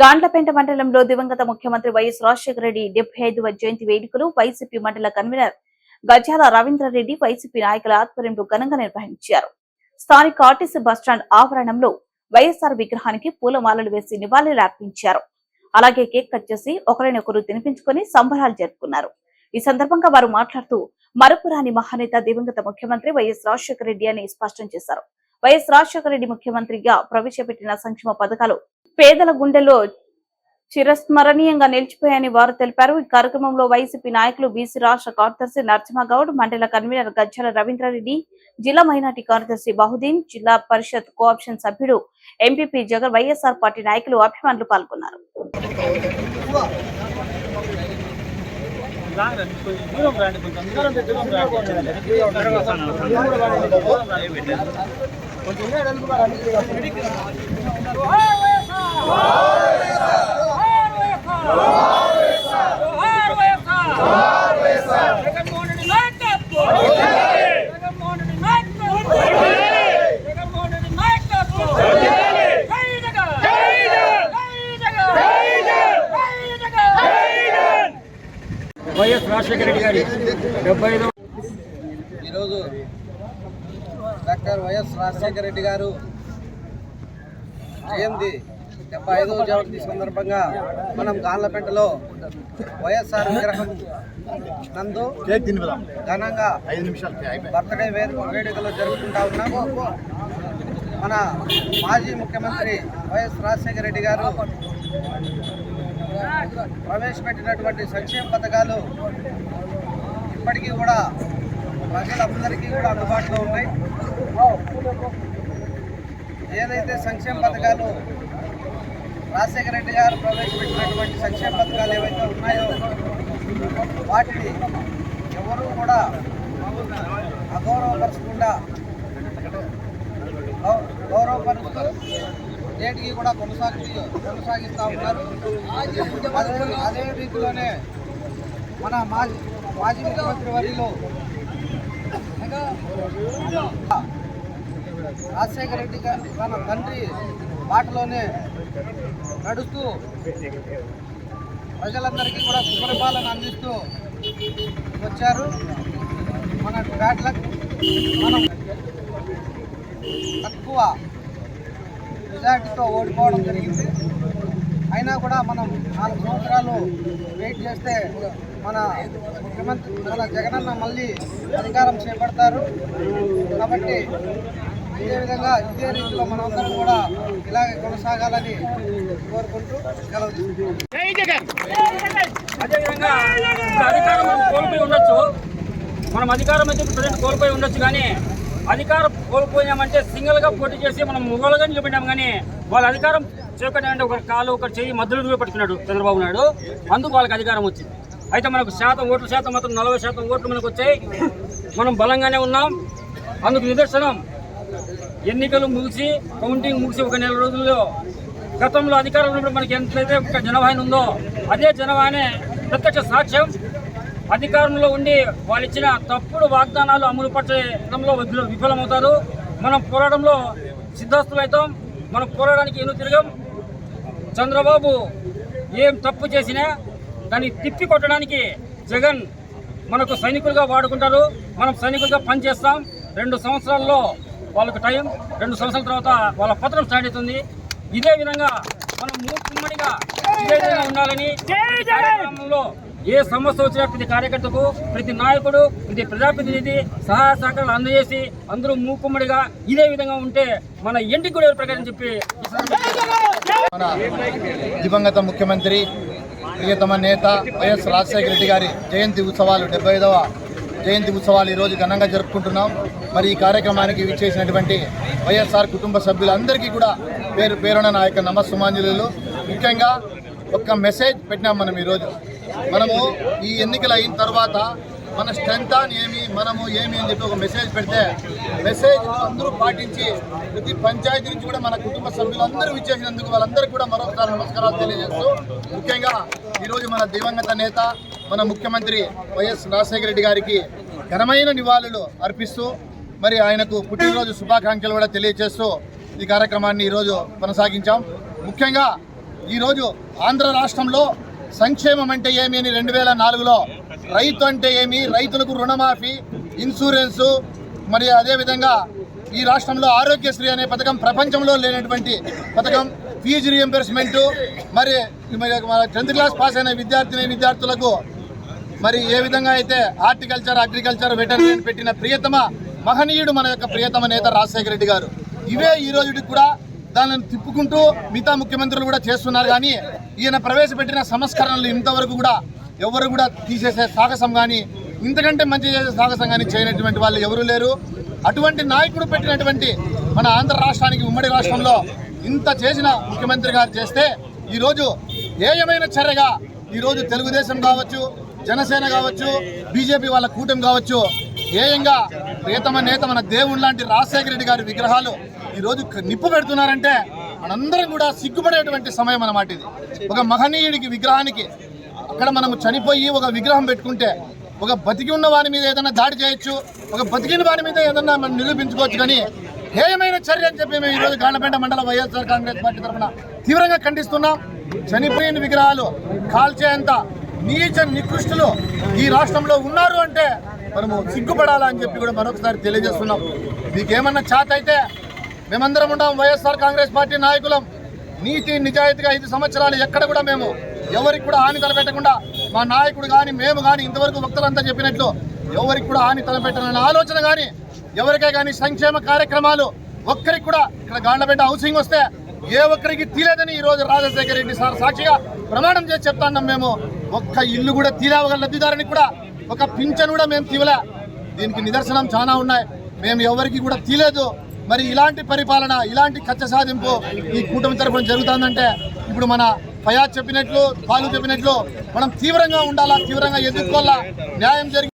గాండ్లపేట మండలంలో దివంగత ముఖ్యమంత్రి వైఎస్ రాజశేఖర రెడ్డి డెబ్బై ఐదవ జయంతి వేడుకలు వైసీపీ మండల కన్వీనర్ గజాల రవీంద్రారెడ్డి వైసీపీ నాయకుల ఆధ్వర్యంలో ఘనంగా నిర్వహించారు. స్థానిక ఆర్టీసీ బస్టాండ్ ఆవరణంలో వైఎస్ఆర్ విగ్రహానికి పూలమాలలు వేసి నివాళులు అర్పించారు. అలాగే కేక్ కట్ చేసి ఒకరినొకరు తినిపించుకొని సంబరాలు జరుపుకున్నారు. ఈ సందర్భంగా వారు మాట్లాడుతూ మరపురాని మహానేత దివంగత ముఖ్యమంత్రి వైఎస్ రాజశేఖర రెడ్డి అని స్పష్టం చేశారు. వైఎస్ రాజశేఖర రెడ్డి ముఖ్యమంత్రిగా ప్రవేశపెట్టిన సంక్షేమ పథకాలు పేదల గుండెలో చిరస్మరణీయంగా నిలిచిపోయాయని వారు తెలిపారు. ఈ కార్యక్రమంలో వైసీపీ నాయకులు బీసీ రాష్ట్ర కార్యదర్శి నరసింహగౌడ్ మండల కన్వీనర్ గజ్జల రవీంద్రారెడ్డి జిల్లా మైనార్టీ కార్యదర్శి బహుదీన్ జిల్లా పరిషత్ కోఆప్షన్ సభ్యుడు ఎంపీపీ జగన్ వైఎస్ఆర్ పార్టీ నాయకులు అభిమానులు పాల్గొన్నారు. వైఎస్ రాజశేఖర రెడ్డి గారి డెబ్బై ఐదు ఈరోజు డాక్టర్ వైఎస్ రాజశేఖర రెడ్డి గారు జయంతి డెబ్బై ఐదవ జయంతి సందర్భంగా మనం గాన్లపేటలో వైఎస్ఆర్ విగ్రహం నందు ఘనంగా వే- వేడుకలు జరుపుకుంటా ఉన్నాము మన మాజీ ముఖ్యమంత్రి వైఎస్ రాజశేఖర రెడ్డి గారు ప్రవేశపెట్టినటువంటి సంక్షేమ పథకాలు ఇప్పటికీ కూడా ప్రజలందరికీ కూడా అందుబాటులో ఉన్నాయి. ఏదైతే సంక్షేమ పథకాలు రాజశేఖర రెడ్డి గారు ప్రవేశపెట్టినటువంటి సంక్షేమ పథకాలు ఏవైతే ఉన్నాయో వాటిని ఎవరూ కూడా అగౌరవపరచకుండా గౌ- గౌరవపరుస్తూ నేటికి కూడా కొనసాగి కొనసాగిస్తూ ఉన్నారు. అదే రీతిలోనే మన మాజీ మాజీ ముఖ్యమంత్రి వర్యులు రాజశేఖర రెడ్డి గారు తన తండ్రి మాటలోనే నడుస్తూ. ప్రజలందరికీ కూడా సుపరిపాలన అందిస్తూ వచ్చారు. మన బ్యాట్లకు మనం తక్కువ మెజార్టీతో ఓడిపోవడం జరిగింది. అయినా కూడా మనం నాలుగు సంవత్సరాలు వెయిట్ చేస్తే మన ముఖ్యమంత్రి మన జగనన్న మళ్ళీ అధికారం చేపడతారు. కాబట్టి ఇదే విధంగా ఇదే రీతిలో మనందరం కూడా ఇలాగే కొనసాగాలని కోరుకుంటూ అదేవిధంగా అధికారం మనం కోల్పోయి ఉండొచ్చు. మనం అధికారం అయితే ప్రజెంట్ కోల్పోయి ఉండొచ్చు కానీ అధికారం కోల్పోయామంటే సింగిల్గా పోటీ చేసి మనం మొగలుగా నిలబడినాం కానీ వాళ్ళ అధికారం చేపట్టాలంటే ఒక కాలు ఒక చెయ్యి మధ్యలో చూపెట్టుకున్నాడు చంద్రబాబు నాయుడు. అందుకు వాళ్ళకి అధికారం వచ్చింది. అయితే మనకు శాతం ఓట్ల శాతం మాత్రం నలభై శాతం ఓట్లు మనకు వచ్చాయి. మనం బలంగానే ఉన్నాం. అందుకు నిదర్శనం. ఎన్నికలు ముగిసి కౌంటింగ్ ముగిసి ఒక నెల రోజుల్లో గతంలో అధికారంలో ఉన్నప్పుడు మనకి ఎంతైతే ఒక జనవాహిని ఉందో అదే జనవాహిని ప్రత్యక్ష సాక్ష్యం. అధికారంలో ఉండి వాళ్ళు ఇచ్చిన తప్పుడు వాగ్దానాలు అమలు పరచడంలో విఫల- విఫలమవుతారు. మనం పోరాటంలో సిద్ధాస్తులైతాం మనం పోరాడానికి ఎన్నో తిరగం. చంద్రబాబు ఏం తప్పు చేసినా దాన్ని తిప్పి కొట్టడానికి జగన్ మనకు సైనికులుగా వాడుకుంటారు. మనం సైనికులుగా పనిచేస్తాం. రెండు సంవత్సరాల్లో వాళ్ళకు టైం రెండు సంవత్సరాల తర్వాత వాళ్ళ పత్రం స్టార్ట్ అవుతుంది. ఇదే విధంగా మనం మూకుమ్మడిగా ఇదే విధంగా ఉండాలని ఏ సమస్య వచ్చినా ప్రతి కార్యకర్తకు ప్రతి నాయకుడు ప్రతి ప్రజాప్రతినిధి సహాయ సహకారాలు అందజేసి అందరూ మూకుమ్మడిగా ఇదే విధంగా ఉంటే మన ఇంటికి కూడా ప్రకారం చెప్పి దివంగత ముఖ్యమంత్రి ప్రియతమ నేత వైఎస్ రాజశేఖర రెడ్డి గారి జయంతి ఉత్సవాలు డెబ్బై ఐదవ జయంతి ఉత్సవాలు ఈరోజు ఘనంగా జరుపుకుంటున్నాం. మరి ఈ కార్యక్రమానికి విచ్చేసినటువంటి వైఎస్ఆర్ కుటుంబ సభ్యులందరికీ కూడా పేరు పేరున నా యొక్క నమస్సుమాంజలు ముఖ్యంగా ఒక్క మెసేజ్ పెట్టినాం మనం ఈరోజు మనము ఈ ఎన్నికలు అయిన తర్వాత మన స్ట్రెంగ్ అని ఏమి మనము ఏమి అని చెప్పి ఒక మెసేజ్ పెడితే మెసేజ్ అందరూ పాటించి ప్రతి పంచాయతీ నుంచి కూడా మన కుటుంబ సభ్యులందరూ ఇచ్చేసినందుకు వాళ్ళందరికీ కూడా మరొకసారి నమస్కారాలు తెలియజేస్తూ ముఖ్యంగా ఈరోజు మన దివంగత నేత మన ముఖ్యమంత్రి వైఎస్ రాజశేఖర రెడ్డి గారికి ఘనమైన నివాళులు అర్పిస్తూ మరి ఆయనకు పుట్టినరోజు శుభాకాంక్షలు కూడా తెలియజేస్తూ ఈ కార్యక్రమాన్ని ఈరోజు కొనసాగించాం. ముఖ్యంగా ఈరోజు ఆంధ్ర రాష్ట్రంలో సంక్షేమం అంటే ఏమి అని రెండు వేల నాలుగులో రైతు అంటే ఏమి? రైతులకు రుణమాఫీ ఇన్సూరెన్సు మరి అదేవిధంగా ఈ రాష్ట్రంలో ఆరోగ్యశ్రీ అనే పథకం ప్రపంచంలో లేనటువంటి పథకం ఫీజు రియంబర్స్మెంటు మరి మరి టెన్త్ క్లాస్ పాస్ అయిన విద్యార్థిని విద్యార్థులకు మరి ఏ విధంగా అయితే హార్టికల్చర్ అగ్రికల్చర్ వెటర్నరీ పెట్టిన ప్రియతమ మహనీయుడు మన యొక్క ప్రియతమ నేత రాజశేఖర రెడ్డి గారు. ఇవే ఈ రోజుకి కూడా దానిని తిప్పుకుంటూ మిగతా ముఖ్యమంత్రులు కూడా చేస్తున్నారు. కానీ ఈయన ప్రవేశపెట్టిన సంస్కరణలు ఇంతవరకు కూడా ఎవరు కూడా తీసేసే సాహసం కానీ ఇంతకంటే మంచి చేసే సాహసం కానీ చేయనటువంటి వాళ్ళు ఎవరు లేరు. అటువంటి నాయకుడు పెట్టినటువంటి మన ఆంధ్ర రాష్ట్రానికి ఉమ్మడి రాష్ట్రంలో ఇంత చేసిన ముఖ్యమంత్రి గారు చేస్తే ఈరోజు ఏయమైన చర్యగా ఈరోజు తెలుగుదేశం కావచ్చు జనసేన కావచ్చు బీజేపీ వాళ్ళ కూటమి కావచ్చు ఏయంగా ప్రియతమ నేత మన దేవుని లాంటి రాజశేఖర రెడ్డి గారి విగ్రహాలు ఈరోజు నిప్పు పెడుతున్నారంటే మనందరం కూడా సిగ్గుపడేటువంటి సమయం అన్నమాట ఇది. ఒక మహనీయుడికి విగ్రహానికి అక్కడ మనము చనిపోయి ఒక విగ్రహం పెట్టుకుంటే ఒక బతికి ఉన్న వారి మీద ఏదైనా దాడి చేయొచ్చు ఒక బతికిన వారి మీద ఏదన్నా మనం నిరూపించుకోవచ్చు కానీ హేయమైన చర్య అని చెప్పి మేము ఈరోజు గాండపేట మండల వైఎస్ఆర్ కాంగ్రెస్ పార్టీ తరఫున తీవ్రంగా ఖండిస్తున్నాం. చనిపోయిన విగ్రహాలు కాల్చేంత నీచ నికృష్టులు ఈ రాష్ట్రంలో ఉన్నారు అంటే మనము సిగ్గుపడాలా అని చెప్పి కూడా మరొకసారి తెలియజేస్తున్నాం. మీకేమన్నా ఛాత్ అయితే మేమందరం ఉన్నాం వైఎస్ఆర్ కాంగ్రెస్ పార్టీ నాయకులం. నీతి నిజాయితీగా ఐదు సంవత్సరాలు ఎక్కడ కూడా మేము ఎవరికి కూడా హాని తలపెట్టకుండా మా నాయకుడు కానీ మేము కానీ ఇంతవరకు భక్తులంతా చెప్పినట్లు ఎవరికి కూడా హాని తలపెట్టాలనే ఆలోచన కానీ ఎవరికే కానీ సంక్షేమ కార్యక్రమాలు ఒక్కరికి కూడా ఇక్కడ గాండబెట్ట హౌసింగ్ వస్తే ఏ ఒక్కరికి తీలేదని ఈరోజు రాజశేఖర రెడ్డి సార్ సాక్షిగా ప్రమాణం చేసి చెప్తాన్నాం మేము. ఒక్క ఇల్లు కూడా తీలేవగల లబ్ధిదారుని కూడా ఒక పింఛన్ కూడా మేము తీవలే. దీనికి నిదర్శనం చాలా ఉన్నాయి. మేము ఎవరికి కూడా తీలేదు. మరి ఇలాంటి పరిపాలన ఇలాంటి కచ్చ సాధింపు ఈ కూటమి తరఫున జరుగుతుందంటే ఇప్పుడు మన ఫయాజ్ చెప్పినట్లు పాలు చెప్పినట్లు మనం తీవ్రంగా ఉండాలా తీవ్రంగా ఎదుర్కోవాలా? న్యాయం జరిగి